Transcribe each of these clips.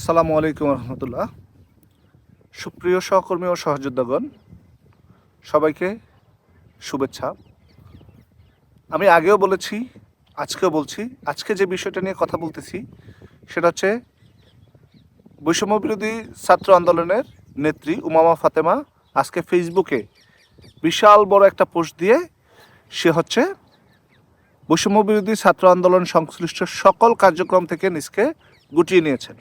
আসসালামু আলাইকুম রহমতুল্লাহ। সুপ্রিয় সহকর্মী ও সহযোদ্ধাগণ, সবাইকে শুভেচ্ছা। আমি আগেও বলেছি, আজকেও বলছি, আজকে যে বিষয়টা নিয়ে কথা বলতেছি, সেটা হচ্ছে বৈষম্য বিরোধী ছাত্র আন্দোলনের নেত্রী উমামা ফাতেমা আজকে ফেসবুকে বিশাল বড় একটা পোস্ট দিয়ে সে হচ্ছে বৈষম্য বিরোধী ছাত্র আন্দোলন সংশ্লিষ্ট সকল কার্যক্রম থেকে নিজকে গুটিয়ে নিয়েছেন।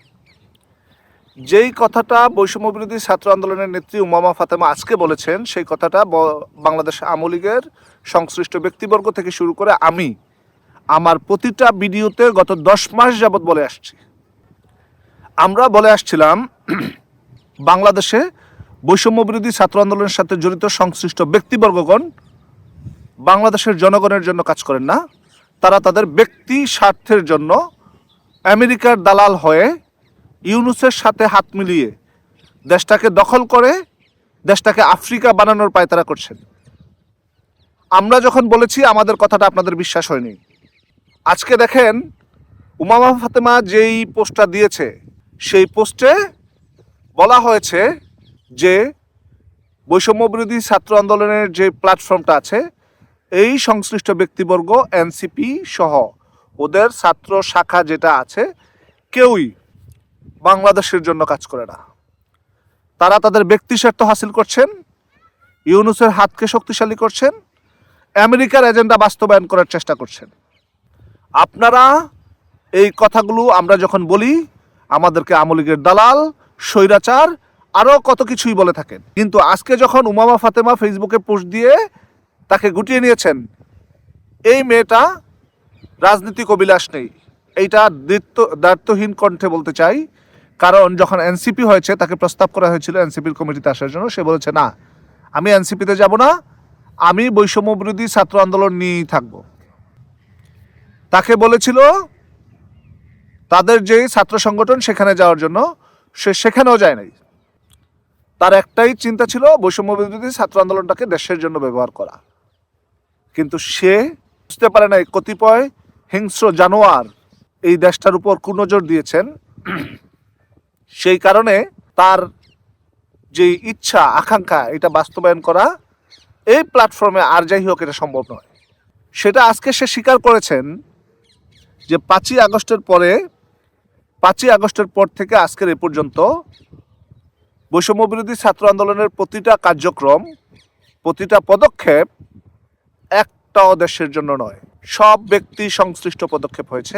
যেই কথাটা বৈষম্য বিরোধী ছাত্র আন্দোলনের নেত্রী উমামা ফাতেমা আজকে বলেছেন, সেই কথাটা বাংলাদেশ আওয়ামী লীগের সংশ্লিষ্ট ব্যক্তিবর্গ থেকে শুরু করে আমি আমার প্রতিটা ভিডিওতে গত দশ মাস যাবৎ বলে আসছি। আমরা বলে আসছিলাম, বাংলাদেশে বৈষম্য বিরোধী ছাত্র আন্দোলনের সাথে জড়িত সংশ্লিষ্ট ব্যক্তিবর্গগণ বাংলাদেশের জনগণের জন্য কাজ করেন না। তারা তাদের ব্যক্তি স্বার্থের জন্য আমেরিকার দালাল হয়ে ইউনুসের সাথে হাত মিলিয়ে দেশটাকে দখল করে দেশটাকে আফ্রিকা বানানোর পায়তারা করছেন। আমরা যখন বলেছি আমাদের কথাটা আপনাদের বিশ্বাস হয়নি। আজকে দেখেন উমামা ফাতেমা যেই পোস্টটা দিয়েছে, সেই পোস্টে বলা হয়েছে যে বৈষম্য বিরোধী ছাত্র আন্দোলনের যে প্ল্যাটফর্মটা আছে, এই সংশ্লিষ্ট ব্যক্তিবর্গ, এনসিপি সহ ওদের ছাত্র শাখা যেটা আছে, কেউই বাংলাদেশের জন্য কাজ করে না। তারা তাদের ব্যক্তি স্বার্থ হাসিল করছেন, ইউনুসের হাতকে শক্তিশালী করছেন, আমেরিকার এজেন্ডা বাস্তবায়ন করার চেষ্টা করছেন। আপনারা এই কথাগুলো আমরা যখন বলি, আমাদেরকে আমলিগের দালাল, স্বৈরাচার, আরও কত কিছুই বলে থাকেন। কিন্তু আজকে যখন উমামা ফাতেমা ফেসবুকে পোস্ট দিয়ে তাকে গুটিয়ে নিয়েছেন, এই মেয়েটা রাজনীতিক অভিলাষ নেই। এইটা দায়িত্ব দায়িত্বহীন কণ্ঠে বলতে চাই। কারণ যখন এনসিপি হয়েছে, তাকে প্রস্তাব করা হয়েছিল এনসিপির কমিটিতে আসার জন্য, সে বলেছে, না, আমি এনসিপিতে যাব না, আমি বৈষম্য বিরোধী ছাত্র আন্দোলন নিয়েই থাকব। তাকে বলেছিল, তাদের যেই ছাত্র সংগঠন সেখানে যাওয়ার জন্য, সে সেখানেও যায় নাই। তার একটাই চিন্তা ছিল বৈষম্য বিরোধী ছাত্র আন্দোলনটাকে দেশের জন্য ব্যবহার করা। কিন্তু সে বুঝতে পারে নাই, কতিপয় হিংস্র জানোয়ার এই দেশটার উপর কুনজর দিয়েছেন। সেই কারণে তার যে ইচ্ছা, আকাঙ্ক্ষা, এটা বাস্তবায়ন করা এই প্ল্যাটফর্মে আর যাই হোক এটা সম্ভব নয়। সেটা আজকে সে স্বীকার করেছেন যে পাঁচই আগস্টের পরে, পাঁচই আগস্টের পর থেকে আজকের এ পর্যন্ত বৈষম্য বিরোধী ছাত্র আন্দোলনের প্রতিটা কার্যক্রম, প্রতিটা পদক্ষেপ একটাও দেশের জন্য নয়। সব ব্যক্তি সংশ্লিষ্ট পদক্ষেপ হয়েছে।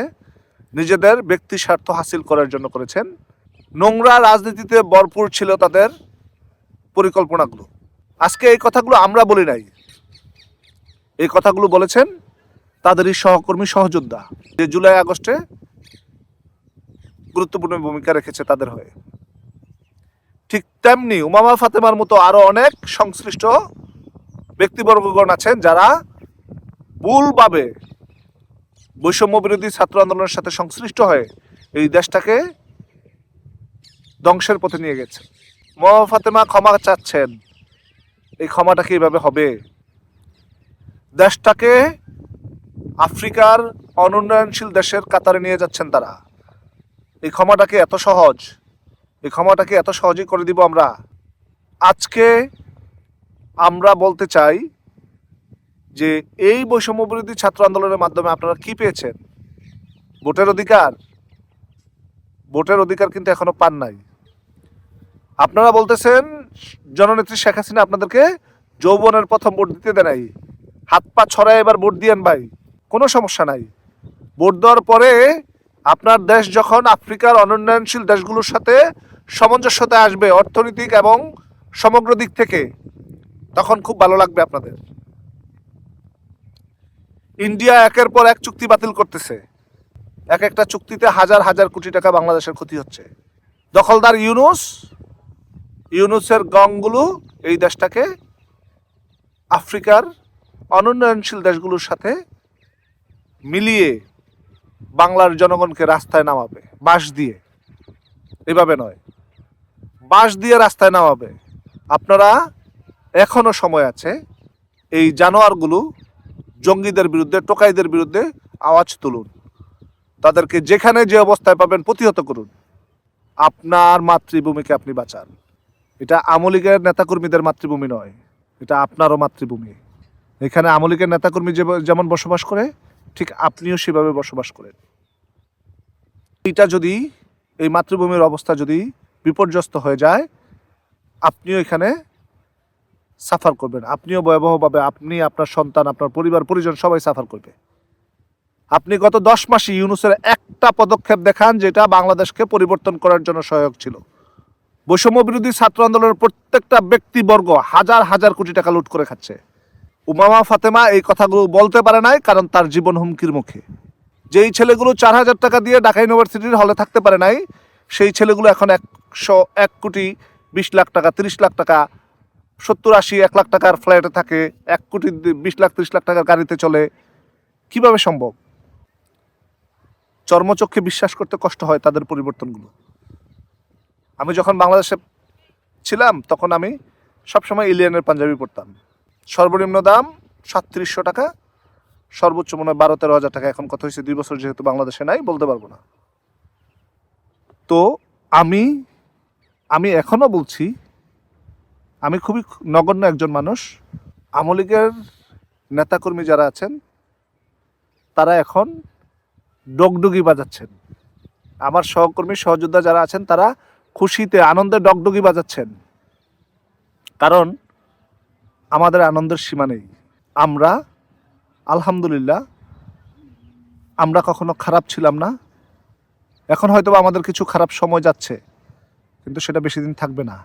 নিজেদের ব্যক্তি স্বার্থ হাসিল করার জন্য করেছেন। নোংরা রাজনীতিতে ভরপুর ছিল তাদের পরিকল্পনাগুলো। আজকে এই কথাগুলো আমরা বলি নাই। এই কথাগুলো বলেছেন তাদেরই সহকর্মী, সহযোদ্ধা, যে জুলাই আগস্টে গুরুত্বপূর্ণ ভূমিকা রেখেছে তাদের হয়ে। ঠিক তেমনি উমামা ফাতেমার মতো আরও অনেক সংশ্লিষ্ট ব্যক্তিবর্গগণ আছেন যারা ভুলভাবে বৈষম্য বিরোধী ছাত্র আন্দোলনের সাথে সংশ্লিষ্ট হয়ে এই দেশটাকে ধ্বংসের পথে নিয়ে গেছে। মোহাম্মদ ফাতেমা ক্ষমা চাচ্ছেন। এই ক্ষমাটা কি এভাবে হবে? দেশটাকে আফ্রিকার অনুন্নয়নশীল দেশের কাতারে নিয়ে যাচ্ছেন তারা। এই ক্ষমাটাকে এত সহজ, এই ক্ষমাটাকে এত সহজেই করে দিব আমরা। আজকে আমরা বলতে চাই যে এই বৈষম্য বিরোধী ছাত্র আন্দোলনের মাধ্যমে আপনারা কি পেয়েছেন? ভোটের অধিকার? ভোটের অধিকার কিন্তু এখনও পান নাই। আপনারা বলতেছেন, জননেত্রী শেখ হাসিনা আপনাদেরকে যৌবনের প্রথম ভোট দিতে দেয় নাই। হাত পা ছড়ায় এবার ভোট দিয়েন ভাই, কোনো সমস্যা নাই। ভোট দেওয়ার পরে আপনার দেশ যখন আফ্রিকার অনুন্নয়নশীল দেশগুলোর সাথে সামঞ্জস্যতায় আসবে অর্থনৈতিক এবং সমগ্র দিক থেকে, তখন খুব ভালো লাগবে আপনাদের। ইন্ডিয়া একের পর এক চুক্তি বাতিল করতেছে। এক একটা চুক্তিতে হাজার হাজার কোটি টাকা বাংলাদেশের ক্ষতি হচ্ছে। দখলদার ইউনুস ইউনুসের গংগুলো এই দেশটাকে আফ্রিকার অনুন্নয়নশীল দেশগুলোর সাথে মিলিয়ে বাংলার জনগণকে রাস্তায় নামাবে, বাঁশ দিয়ে। এভাবে নয়। বাঁশ দিয়ে রাস্তায় নামাবে। আপনারা এখনও সময় আছে এই জানোয়ারগুলো জঙ্গিদের বিরুদ্ধে, টোকাইদের বিরুদ্ধে আওয়াজ তুলুন। তাদেরকে যেখানে যে অবস্থায় পাবেন প্রতিহত করুন। আপনার মাতৃভূমিকে আপনি বাঁচান। এটা আমলিগের নেতাকর্মীদের মাতৃভূমি নয়, এটা আপনারও মাতৃভূমি। এখানে আমলিগের নেতাকর্মী যেমন বসবাস করে, ঠিক আপনিও সেভাবে বসবাস করেন। এটা যদি, এই মাতৃভূমির অবস্থা যদি বিপর্যস্ত হয়ে যায়, আপনিও এখানে সাফার করবেন। আপনিও ভয়াবহভাবে, আপনি, আপনার সন্তান, আপনার পরিবার, পরিজন সবাই সাফার করবে। আপনি গত দশ মাসে ইউনুসের একটা পদক্ষেপ দেখান, যেটা বাংলাদেশকে পরিবর্তন করার জন্য সহায়ক ছিল। বৈষম্য বিরোধী ছাত্র আন্দোলনের প্রত্যেকটা ব্যক্তিবর্গ হাজার হাজার কোটি টাকা লুট করে খাচ্ছে। উমামা ফাতেমা এই কথাগুলো বলতে পারে নাই, কারণ তার জীবন হুমকির মুখে। যেই ছেলেগুলো চার হাজার টাকা দিয়ে ঢাকা ইউনিভার্সিটির হলে থাকতে পারে নাই, সেই ছেলেগুলো এখন একশো এক কোটি বিশ লাখ টাকা, তিরিশ লাখ টাকা, সত্তর আশি এক লাখ টাকার ফ্ল্যাটে থাকে, এক কোটি বিশ লাখ, তিরিশ লাখ টাকার গাড়িতে চলে। কীভাবে সম্ভব? চর্মচক্ষে বিশ্বাস করতে কষ্ট হয় তাদের পরিবর্তনগুলো। আমি যখন বাংলাদেশে ছিলাম, তখন আমি সবসময় ইলিয়ানের পাঞ্জাবি পরতাম। সর্বনিম্ন দাম সাতত্রিশশো টাকা, সর্বোচ্চ মনে হয় বারো তেরো হাজার টাকা। এখন কত হয়েছে দুই বছর যেহেতু বাংলাদেশে নাই, বলতে পারব না। তো আমি আমি এখনও বলছি, আমি খুবই নগণ্য একজন মানুষ। আমলিগের নেতাকর্মী যারা আছেন, তারা এখন ডগডগি বাজাচ্ছেন। আমার সহকর্মী, সহযোদ্ধা যারা আছেন, তারা খুশিতে আনন্দে ডগডগি বাজাচ্ছেন। কারণ আমাদের আনন্দের সীমা নেই। আমরা, আলহামদুলিল্লাহ, আমরা কখনো খারাপ ছিলাম না। এখন হয়তো আমাদের কিছু খারাপ সময় যাচ্ছে, কিন্তু সেটা বেশি দিন থাকবে না।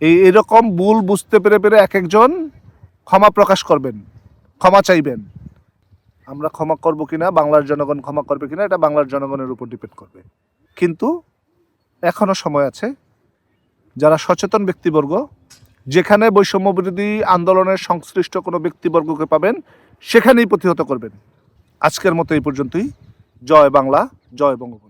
এই, এরকম ভুল বুঝতে পেরে পেরে এক একজন ক্ষমা প্রকাশ করবেন, ক্ষমা চাইবেন। আমরা ক্ষমা করব কিনা, বাংলার জনগণ ক্ষমা করবে কিনা, এটা বাংলার জনগণের উপর ডিপেন্ড করবে। কিন্তু এখনও সময় আছে, যারা সচেতন ব্যক্তিবর্গ, যেখানে বৈষম্য বিরোধী আন্দোলনের সংশ্লিষ্ট কোনো ব্যক্তিবর্গকে পাবেন, সেখানেই প্রতিহত করবেন। আজকের মতো এই পর্যন্তই। জয় বাংলা, জয় বঙ্গবন্ধু।